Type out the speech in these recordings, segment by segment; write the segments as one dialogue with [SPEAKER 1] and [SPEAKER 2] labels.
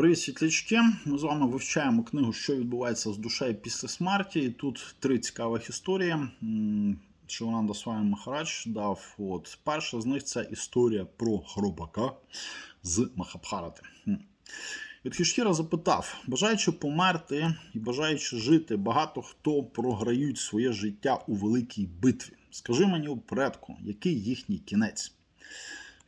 [SPEAKER 1] Привіт, світлячки! Ми з вами вивчаємо книгу, що відбувається з душею після смерті. І тут три цікавих історії, Шивананда Свами Махарадж дав. От. Перша з них це історія про хробака з Махабхарати. Хм. Юдхіштіра запитав: бажаючи померти і бажаючи жити, багато хто програють своє життя у великій битві. Скажи мені у предку, який їхній кінець?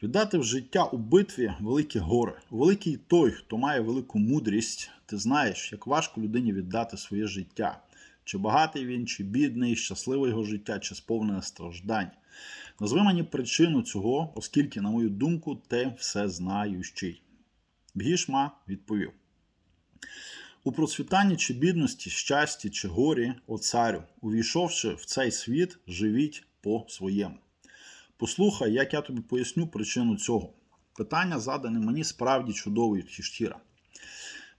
[SPEAKER 1] Віддати в життя у битві велике горе. Великий той, хто має велику мудрість, ти знаєш, як важко людині віддати своє життя. Чи багатий він, чи бідний, щасливе його життя, чи сповнене страждань. Назви мені причину цього, оскільки, на мою думку, ти все знаючий. Бгішма відповів: У процвітанні чи бідності, щасті чи горі, о царю, увійшовши в цей світ, живіть по своєму. Послухай, як я тобі поясню причину цього. Питання задане мені справді чудовою Хіштіра.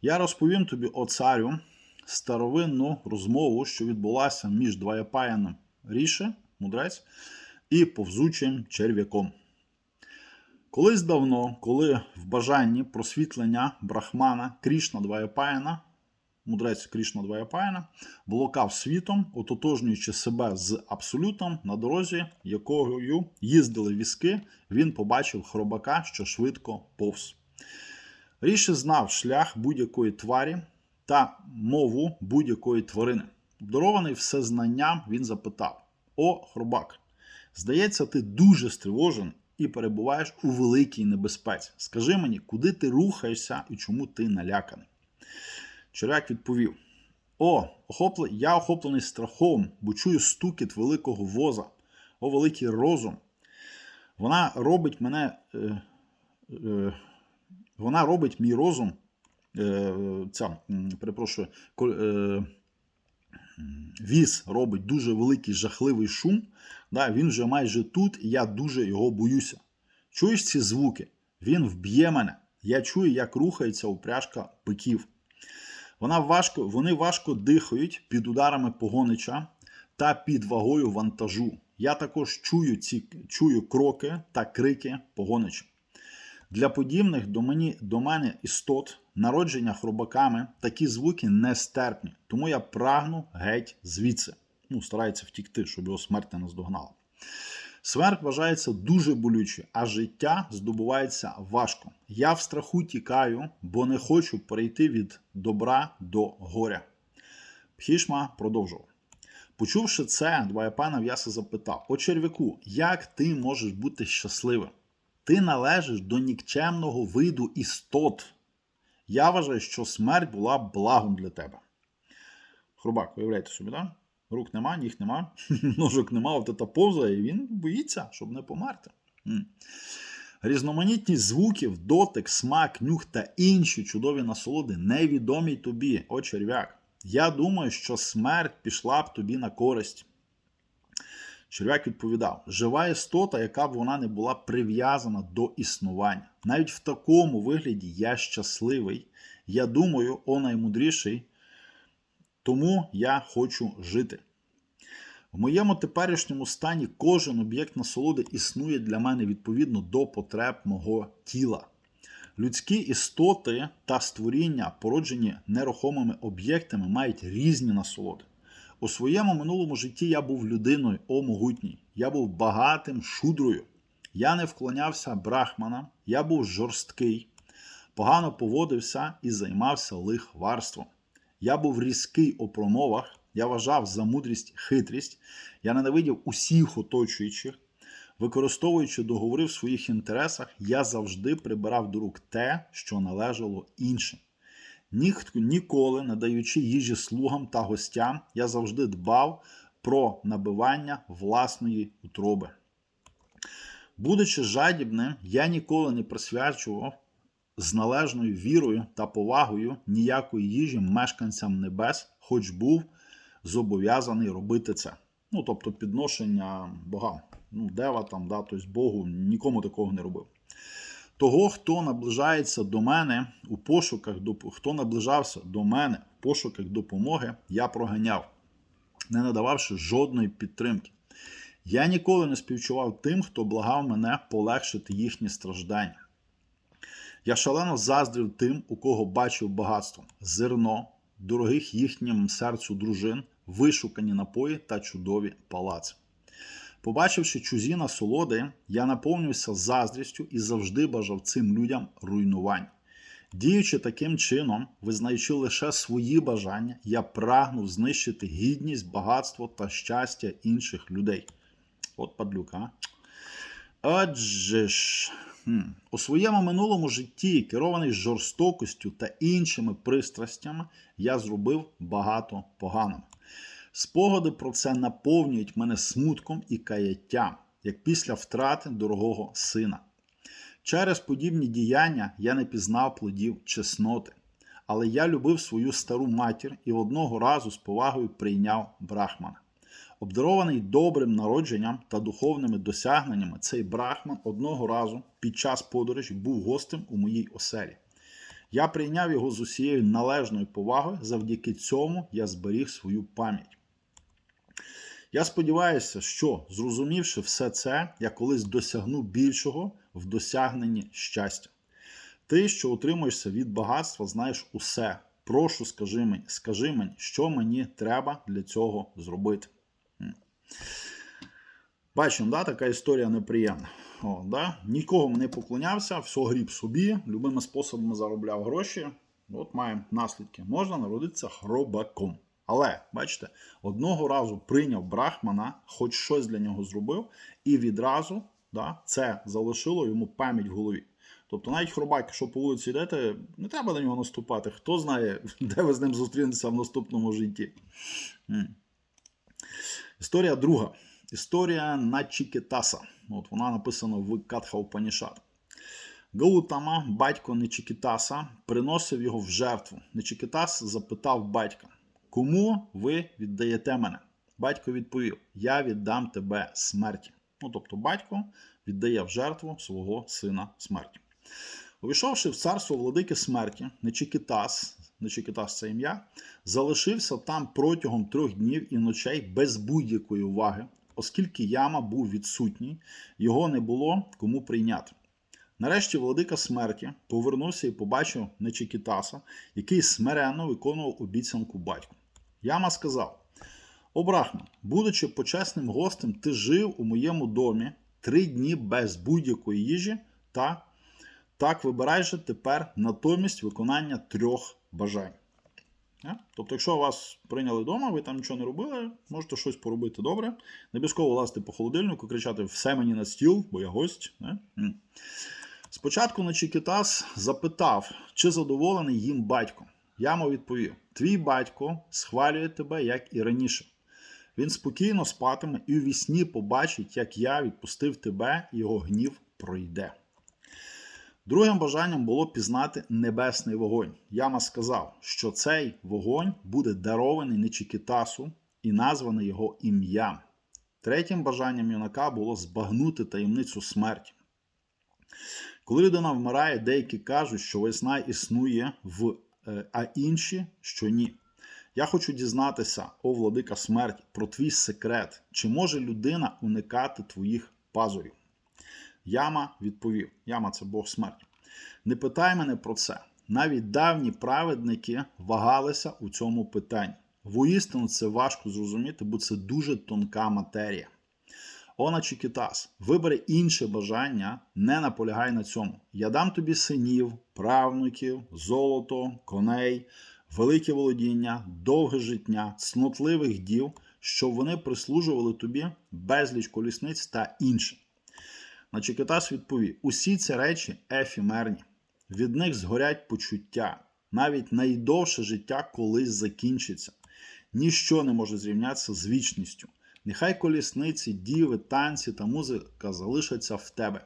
[SPEAKER 1] Я розповім тобі, о царю, старовинну розмову, що відбулася між Дваяпаяном Ріше, мудрець, і повзучим черв'яком. Колись давно, коли в бажанні просвітлення Брахмана Крішна Дваяпаяна, мудрець Крішна Дваяпаяна, блокав світом, ототожнюючи себе з абсолютом на дорозі, якою їздили візки, він побачив хробака, що швидко повз. Ріші знав шлях будь-якої тварі та мову будь-якої тварини. Обдарований всезнанням, він запитав: О, хробак, здається, ти дуже стривожений і перебуваєш у великій небезпеці. Скажи мені, куди ти рухаєшся і чому ти наляканий? Черв'як відповів: О, охопле... я охоплений страхом, бо чую стукіт великого воза, о великий розум. Вона робить мене. Е, е, вона робить мій розум. Е, ця, перепрошую, е, віз робить дуже великий жахливий шум. Да, він вже майже тут, і я дуже його боюся. Чуєш ці звуки? Він вб'є мене. Я чую, як рухається упряжка биків. Вона важко, вони важко дихають під ударами погонича та під вагою вантажу. Я також чую ці чую кроки та крики погонича. Для подібних до, мені, до мене істот, народження хробаками, такі звуки нестерпні, тому я прагну геть звідси. Ну, старається втікти, щоб його смерть не наздогнала. Смерть вважається дуже болючою, а життя здобувається важко. Я в страху тікаю, бо не хочу перейти від добра до горя. Пхішма продовжував. Почувши це, Дваяпана В'яса запитав: О черв'яку, як ти можеш бути щасливим? Ти належиш до нікчемного виду істот. Я вважаю, що смерть була благом для тебе. Хрубак, уявляєте собі, так? Рук нема, ніг нема, ножок нема, от та і він боїться, щоб не померти. Різноманітність звуків, дотик, смак, нюх та інші чудові насолоди невідомі тобі, о черв'як. Я думаю, що смерть пішла б тобі на користь. Черв'як відповідав: жива істота, яка б вона не була прив'язана до існування. Навіть в такому вигляді я щасливий. Я думаю, о наймудріший, тому я хочу жити. В моєму теперішньому стані кожен об'єкт насолоди існує для мене відповідно до потреб мого тіла. Людські істоти та створіння, породжені нерухомими об'єктами, мають різні насолоди. У своєму минулому житті я був людиною, о могутній. Я був багатим шудрою. Я не вклонявся брахманам, я був жорсткий, погано поводився і займався лихварством. Я був різкий у промовах, я вважав за мудрість хитрість, я ненавидів усіх оточуючих. Використовуючи договори в своїх інтересах, я завжди прибирав до рук те, що належало іншим. Ніхто ніколи, не даючи їжі слугам та гостям, я завжди дбав про набивання власної утроби. Будучи жадібним, я ніколи не присвячував з належною вірою та повагою ніякої їжі мешканцям небес, хоч був зобов'язаний робити це. Ну, тобто підношення богам. Ну, дева там, да, тобто Богу, нікому такого не робив. Того, хто наближається до мене у пошуках, хто наближався до мене в пошуках допомоги, я проганяв, не надававши жодної підтримки. Я ніколи не співчував тим, хто благав мене полегшити їхні страждання. Я шалено заздрив тим, у кого бачив багатство, зерно, дорогих їхнім серцю дружин, вишукані напої та чудові палаци. Побачивши чужі насолоди, я наповнився заздрістю і завжди бажав цим людям руйнувань. Діючи таким чином, визнаючи лише свої бажання, я прагнув знищити гідність, багатство та щастя інших людей. От падлюка. Отже ж, хм, у своєму минулому житті, керований жорстокістю та іншими пристрастями, я зробив багато поганого. Спогади про це наповнюють мене смутком і каяттям, як після втрати дорогого сина. Через подібні діяння я не пізнав плодів чесноти, але я любив свою стару матір і одного разу з повагою прийняв брахмана. Обдарований добрим народженням та духовними досягненнями, цей брахман одного разу під час подорожі був гостем у моїй оселі. Я прийняв його з усією належною повагою, завдяки цьому я зберіг свою пам'ять. Я сподіваюся, що, зрозумівши все це, я колись досягну більшого в досягненні щастя. Ти, що утримуєшся від багатства, знаєш усе. Прошу, скажи мені, скажи мені, що мені треба для цього зробити. Бачимо, да, така історія неприємна. О, да? Нікому не поклонявся, все гріб собі, любими способами заробляв гроші. От маємо наслідки. Можна народитися хробаком. Але, бачите, одного разу прийняв Брахмана, хоч щось для нього зробив, і відразу да, це залишило йому пам'ять в голові. Тобто навіть хробак, якщо по вулиці йдете, не треба на нього наступати. Хто знає, де ви з ним зустрінетеся в наступному житті. Історія друга. Історія Начікітаса. От вона написана в Катха Упанішат. Гаутама, батько Нечікітаса, приносив його в жертву. Нечікітас запитав батька, кому ви віддаєте мене? Батько відповів: Я віддам тебе смерті. Ну, тобто, батько віддає в жертву свого сина смерті. Увійшовши в царство владики смерті, Нечікітас, Нечікітас це ім'я, залишився там протягом трьох днів і ночей без будь-якої уваги, оскільки яма був відсутній, його не було кому прийняти. Нарешті владика смерті повернувся і побачив Нечікітаса, який смиренно виконував обіцянку батьку. Яма сказав: О будучи почесним гостем, ти жив у моєму домі три дні без будь-якої їжі, та так вибирай тепер натомість виконання трьох бажань. Тобто, якщо вас прийняли вдома, ви там нічого не робили, можете щось поробити добре. Не обов'язково лазити по холодильнику, кричати все мені на стіл, бо я гость. Спочатку Начікітас запитав, чи задоволений їм батько. Ямо відповів: Твій батько схвалює тебе, як і раніше. Він спокійно спатиме і у вісні побачить, як я відпустив тебе, його гнів пройде. Другим бажанням було пізнати небесний вогонь. Яма сказав, що цей вогонь буде дарований Нечікітасу і названий його ім'ям. Третім бажанням юнака було збагнути таємницю смерті. Коли людина вмирає, деякі кажуть, що весна існує, в, е, а інші, що ні. Я хочу дізнатися, о владика смерті, про твій секрет, чи може людина уникати твоїх пазурів. Яма відповів: Яма це Бог смерті. Не питай мене про це. Навіть давні праведники вагалися у цьому питанні. Воістину це важко зрозуміти, бо це дуже тонка матерія. Она Чікітас, вибери інше бажання, не наполягай на цьому. Я дам тобі синів, правнуків, золото, коней, велике володіння, довге життя, цнотливих дів, щоб вони прислужували тобі безліч колісниць та інше. На Чикатас відповів: усі ці речі ефімерні, від них згорять почуття, навіть найдовше життя колись закінчиться. Ніщо не може зрівнятися з вічністю. Нехай колісниці, діви, танці та музика залишаться в тебе.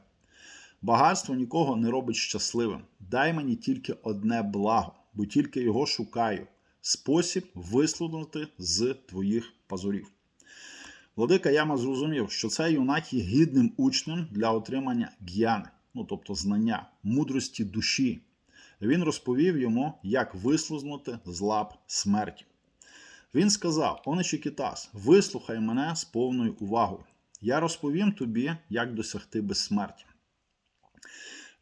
[SPEAKER 1] Багатство нікого не робить щасливим. Дай мені тільки одне благо, бо тільки його шукаю спосіб вислугнути з твоїх пазурів. Владика Яма зрозумів, що цей юнак є гідним учнем для отримання г'яни, ну тобто знання, мудрості душі. Він розповів йому, як вислузнути з лап смерті. Він сказав: Онечі Кітас, вислухай мене з повною увагою. Я розповім тобі, як досягти безсмерті.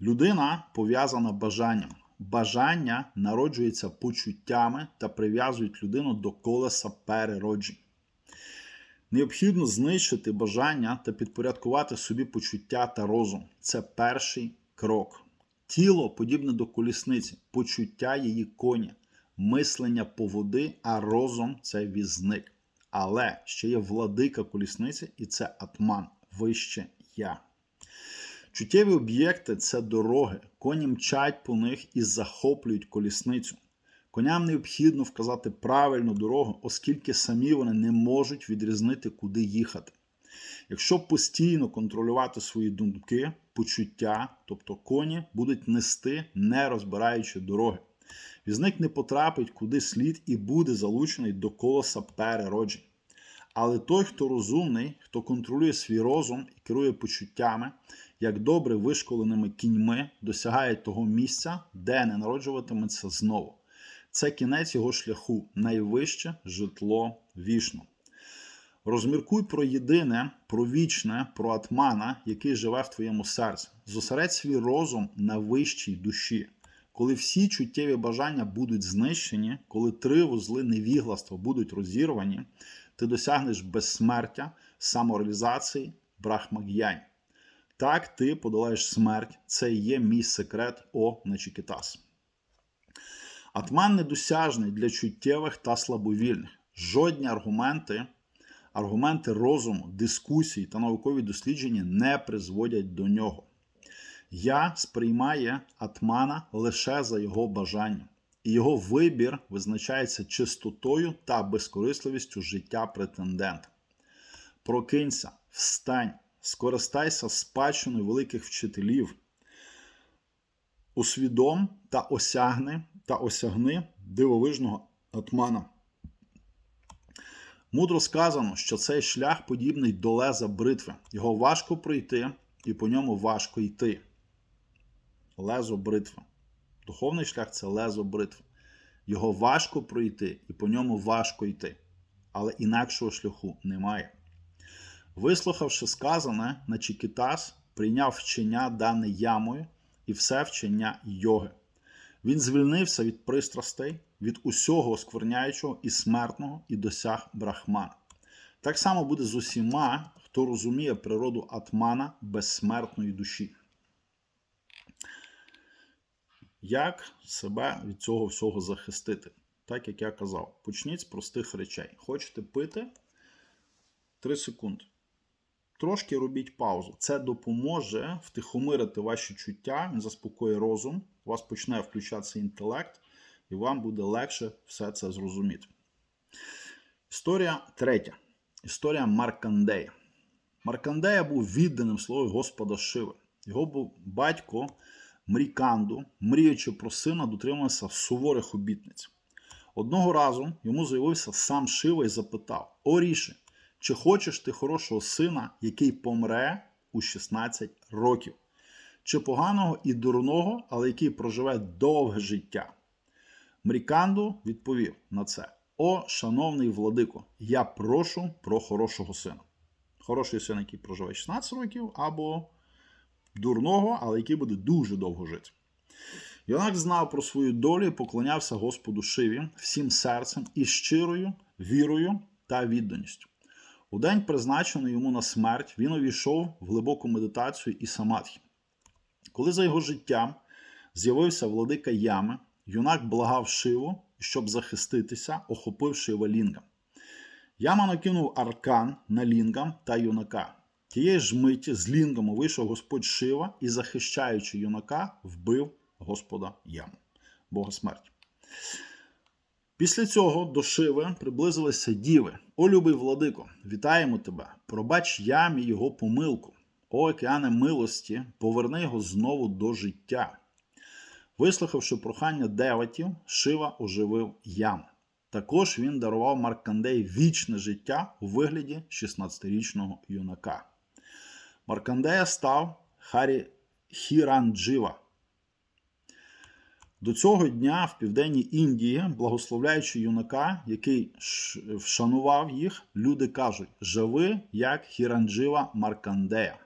[SPEAKER 1] Людина пов'язана бажанням. Бажання народжується почуттями та прив'язують людину до колеса перероджень. Необхідно знищити бажання та підпорядкувати собі почуття та розум. Це перший крок. Тіло подібне до колісниці, почуття її коні, мислення поводи, а розум це візник. Але ще є владика колісниці, і це атман, вище я. Чуттєві об'єкти це дороги. Коні мчать по них і захоплюють колісницю. Коням необхідно вказати правильну дорогу, оскільки самі вони не можуть відрізнити, куди їхати. Якщо постійно контролювати свої думки, почуття, тобто коні будуть нести, не розбираючи дороги. Візник не потрапить куди слід і буде залучений до колеса перероджень. Але той, хто розумний, хто контролює свій розум і керує почуттями, як добре вишколеними кіньми, досягає того місця, де не народжуватиметься знову. Це кінець його шляху, найвище житло вішну. Розміркуй про єдине, про вічне, про атмана, який живе в твоєму серці. Зосередь свій розум на вищій душі. Коли всі чуттєві бажання будуть знищені, коли три вузли невігластва будуть розірвані, ти досягнеш безсмертя, самореалізації, брахмаг'янь. Так ти подолаєш смерть. Це і є мій секрет О Начікітас. Атман недосяжний для чуттєвих та слабовільних. Жодні аргументи, аргументи розуму, дискусії та наукові дослідження не призводять до нього. Я сприймає атмана лише за його бажанням, і його вибір визначається чистотою та безкорисливістю життя претендента. Прокинься, встань, скористайся спадщиною великих вчителів, усвідом та осягни та осягни дивовижного атмана. Мудро сказано, що цей шлях подібний до леза бритви. Його важко пройти, і по ньому важко йти. Лезо бритви. Духовний шлях це лезо бритви. Його важко пройти, і по ньому важко йти. Але інакшого шляху немає. Вислухавши сказане, Начікітас прийняв вчення дане ямою і все вчення йоги. Він звільнився від пристрастей, від усього оскверняючого і смертного і досяг брахмана. Так само буде з усіма, хто розуміє природу атмана безсмертної душі. Як себе від цього всього захистити? Так як я казав, почніть з простих речей. Хочете пити 3 секунди. Трошки робіть паузу. Це допоможе втихомирити ваші чуття, заспокоїть розум, у вас почне включатися інтелект, і вам буде легше все це зрозуміти. Історія третя. Історія Маркандея. Маркандея був відданим слову Господа Шиви. Його був батько Мріканду, мріючи про сина, дотримався суворих обітниць. Одного разу йому з'явився сам Шива і запитав: О ріши, чи хочеш ти хорошого сина, який помре у 16 років? Чи поганого і дурного, але який проживе довге життя? Мріканду відповів на це: О, шановний владико, я прошу про хорошого сина. Хороший син, який проживе 16 років, або дурного, але який буде дуже довго жити. Юнак знав про свою долю і поклонявся Господу Шиві всім серцем і щирою вірою та відданістю. У день, призначений йому на смерть, він увійшов в глибоку медитацію і самадхі. Коли за його життям з'явився владика ями, юнак благав Шиву, щоб захиститися, охопивши його лінгам. Яма накинув аркан на лінгам та юнака. Тієї ж миті з лінгами вийшов Господь Шива і, захищаючи юнака, вбив Господа яму, Бога смерті. Після цього до Шиви приблизилися діви. О, любий владико, вітаємо тебе! Пробач ямі його помилку. О, океане милості, поверни його знову до життя. Вислухавши прохання деватів, Шива оживив яму. Також він дарував Маркандей вічне життя у вигляді 16-річного юнака. Маркандея став Харі Хіранджива. До цього дня в південній Індії, благословляючи юнака, який вшанував їх, люди кажуть: живи як Хіранджива Маркандея.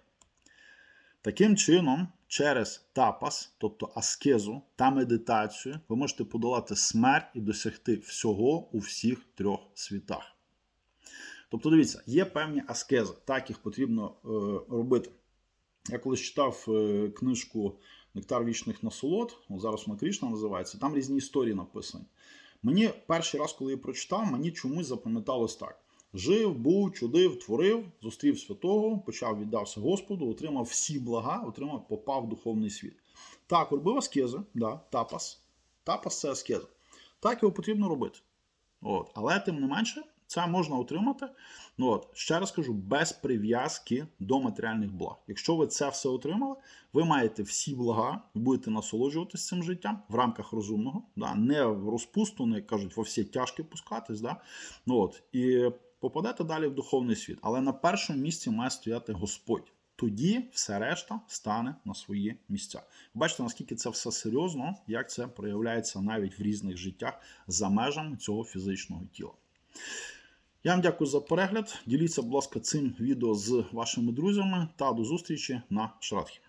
[SPEAKER 1] Таким чином, через тапас, тобто аскезу та медитацію, ви можете подолати смерть і досягти всього у всіх трьох світах. Тобто, дивіться, є певні аскези, так їх потрібно е, робити. Я колись читав е, книжку Нектар вічних насолод, зараз вона Крішна називається, там різні історії написані. Мені перший раз, коли я прочитав, мені чомусь запам'яталось так: жив, був, чудив, творив, зустрів святого, почав віддався Господу, отримав всі блага, отримав, попав в духовний світ. Так, робив аскези, да, тапас. Тапас це аскеза. Так його потрібно робити. От. Але тим не менше, це можна отримати. Ну, от, ще раз кажу, без прив'язки до матеріальних благ. Якщо ви це все отримали, ви маєте всі блага, будете насолоджуватися цим життям в рамках розумного, да, не в розпусту, не як кажуть, во всі тяжкі пускатись. Да, ну, от, і попадете далі в духовний світ. Але на першому місці має стояти Господь. Тоді все решта стане на свої місця. Бачите, наскільки це все серйозно, як це проявляється навіть в різних життях за межами цього фізичного тіла. Я вам дякую за перегляд. Діліться, будь ласка, цим відео з вашими друзями та до зустрічі на Шрадхі.